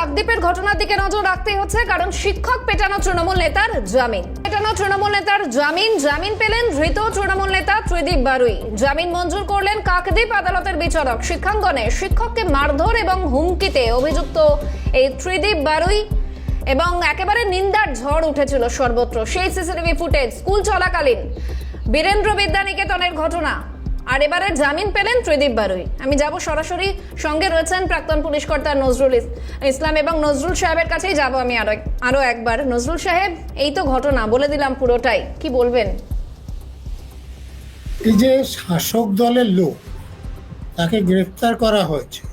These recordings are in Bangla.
কাকদ্বীপের ঘটনার দিকে নজর রাখতে হচ্ছে, কারণ শিক্ষক পেটানো তৃণমূল নেতার জামিন। পেটানো তৃণমূল নেতার জামিন জামিন পেলেন ধৃত তৃণমূল নেতা ত্রিদীপ বারুই। জামিন মঞ্জুর করলেন কাকদ্বীপ আদালতের বিচারক শিক্ষাঙ্গনে। শিক্ষককে মারধর এবং হুমকিতে অভিযুক্ত এই ত্রিদীপ বারুই এবং একেবারে নিন্দার ঝড় উঠেছিল সর্বত্র। সেই সিসিটিভি ফুটেজ স্কুল চলাকালীন। বীরেন্দ্র বিদ্যানিকেতনের ঘটনা। আর এবারে জামিন পেলেন ত্রিদীপ বারুই। আমি যাব সরাসরি। সঙ্গে রয়েছেন প্রাক্তন পুলিশ কর্তা নজরুল ইস- ইসলাম এবং নজরুল সাহেবের কাছেই যাব আমি আরও এক- আরও একবার। নজরুল সাহেব, এই তো ঘটনা, বলে দিলাম পুরোটাই। কি বলবেন? এই যে শাসক দলের লোক, তাকে গ্রেফতার করা হয়েছে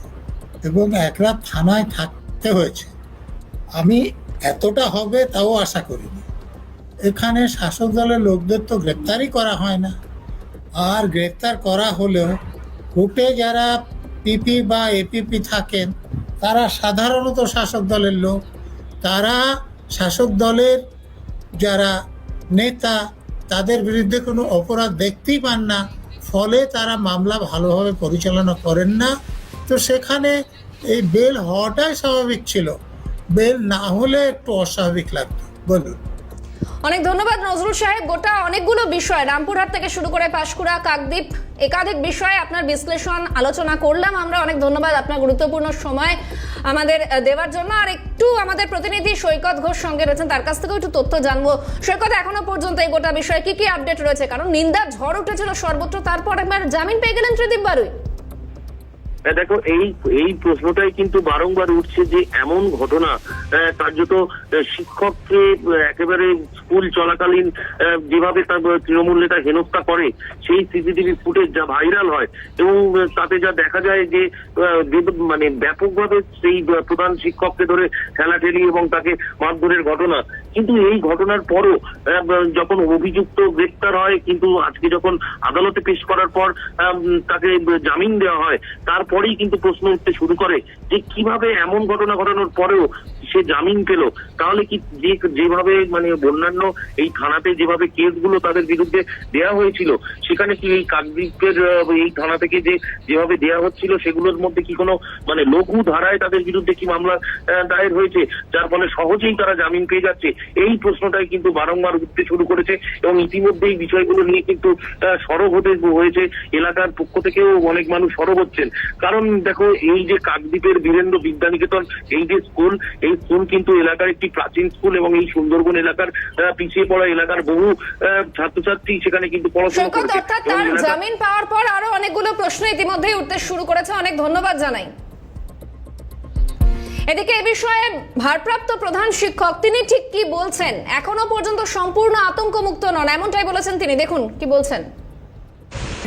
এবং এক রাত থানায় থাকতে হয়েছে, আমি এতটা হবে তাও আশা করিনি। এখানে শাসক দলের লোকদের তো গ্রেপ্তারই করা হয় না। আর গ্রেপ্তার করা হলেও কোর্টে যারা পিপি বা এপিপি থাকেন, তারা সাধারণত শাসক দলের লোক। তারা শাসক দলের যারা নেতা, তাদের বিরুদ্ধে কোনো অপরাধ দেখতেই পান না। ফলে তারা মামলা ভালোভাবে পরিচালনা করেন না। তো সেখানে এই বেল হওয়াটাই স্বাভাবিক ছিল। বেল না হলে একটু অস্বাভাবিক লাগতো। বলুন। অনেক ধন্যবাদ নজরুল সাহেব। গোটা অনেকগুলো বিষয়, রামপুরহাট থেকে শুরু করে পাশকুড়া, কাকদ্বীপ, একাধিক বিষয়ে আপনার বিশ্লেষণ, আলোচনা করলাম। আমরা অনেক ধন্যবাদ আপনার গুরুত্বপূর্ণ সময় আমাদের দেওয়ার জন্য। আর একটু আমাদের প্রতিনিধি সৈকত ঘোষ সঙ্গে রয়েছেন, তার কাছ থেকেও একটু তথ্য জানব। সৈকত, এখনও পর্যন্ত এই গোটা বিষয়ে কি কি আপডেট রয়েছে? কারণ নিন্দার ঝড় উঠেছিল সর্বত্র, তারপর একবার জামিন পেয়ে গেলেন ত্রিদীপ বারুই। দেখো, এই এই প্রশ্নটাই কিন্তু বারংবার উঠছে যে এমন ঘটনা কার্যত শিক্ষককে একেবারে স্কুল চলাকালীন যেভাবে তার তৃণমূল নেতা হেনস্থা করে, সেই সিসিটিভি ফুটেজ যা ভাইরাল হয় এবং তাতে যা দেখা যায় যে মানে ব্যাপকভাবে সেই প্রধান শিক্ষককে ধরে ঠেলাঠেলি এবং তাকে মারধরের ঘটনা। কিন্তু এই ঘটনার পরও যখন অভিযুক্ত গ্রেপ্তার হয়, কিন্তু আজকে যখন আদালতে পেশ করার পর তাকে জামিন দেওয়া হয় তারপরেই কিন্তু প্রশ্ন উঠতে শুরু করে যে কীভাবে এমন ঘটনা ঘটানোর পরেও সে জামিন পেল, তাহলে কি যেভাবে মানে অন্যান্য এই থানাতে যেভাবে কেসগুলো তাদের বিরুদ্ধে দেয়া হয়েছিল, সেখানে কি এই কাকদ্বীপের এই থানা থেকে যে যেভাবে দেয়া হচ্ছিল, সেগুলোর মধ্যে কি কোনো মানে লঘু ধারায় তাদের বিরুদ্ধে কি মামলা দায়ের হয়েছে? যার ফলে সহজেই তারা জামিন পেয়ে যাচ্ছে। এই প্রশ্নটাই কিন্তু বারংবার উঠতে শুরু করেছে এবং ইতিমধ্যে এই বিষয়গুলো নিয়ে কিন্তু সরব হতে হয়েছে। এলাকার পক্ষ থেকেও অনেক মানুষ সরব হচ্ছেন। কারণ দেখো, এই যে কাকদ্বীপের বীরেন্দ্র বিদ্যানিকেতন, এই যে স্কুল, এই স্কুল কিন্তু এলাকার একটি প্রাচীন স্কুল এবং এই সুন্দরবন এলাকার পিছিয়ে পড়া এলাকার বহু ছাত্রছাত্রী সেখানে কিন্তু পড়াশোনা করেছে। অর্থাৎ তার জামিন পাওয়ার পর আরও অনেকগুলো প্রশ্ন ইতিমধ্যেই উঠতে শুরু করেছে। অনেক ধন্যবাদ জানাই। এদিকে এ বিষয়ে ভারপ্রাপ্ত প্রধান শিক্ষক তিনি ঠিক কি বলছেন? এখনও পর্যন্ত সম্পূর্ণ আতঙ্ক মুক্ত নন। এমনটাই বলেছেন তিনি। দেখুন কি বলছেন?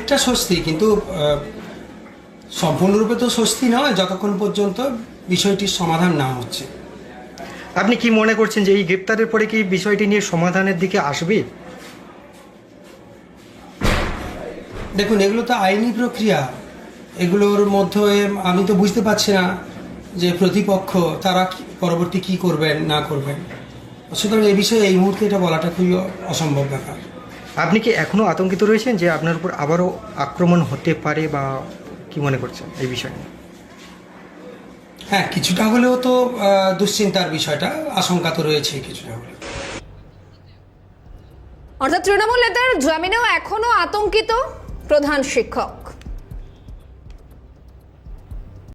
একটা স্বস্তি কিন্তু আহ, সম্পূর্ণরূপে তো স্বস্তি নয় যতক্ষণ পর্যন্ত বিষয়টির সমাধান না হচ্ছে। আপনি কি মনে করছেন যে এই গ্রেপ্তারের পরে কি বিষয়টি নিয়ে সমাধানের দিকে আসবে? দেখুন এগুলো তো আইনি প্রক্রিয়া। এগুলোর মধ্যে আমি তো বুঝতে পারছি না যে প্রতিপক্ষ তারা পরবর্তী কি করবেন না করবেন। সুতরাং এই বিষয়ে এই মুহূর্তে এটা বলাটা খুবই অসম্ভব ব্যাপার। আপনি কি এখনও আতঙ্কিত রয়েছেন যে আপনার উপর আবারও আক্রমণ হতে পারে বা কি মনে করছেন এই বিষয়ে হ্যাঁ কিছুটা হলেও তো দুশ্চিন্তার বিষয়টা, আশঙ্কা তো রয়েছে কিছুটা হলে অর্থাৎ তৃণমূল নেতার জামিনেও এখনও আতঙ্কিত প্রধান শিক্ষক।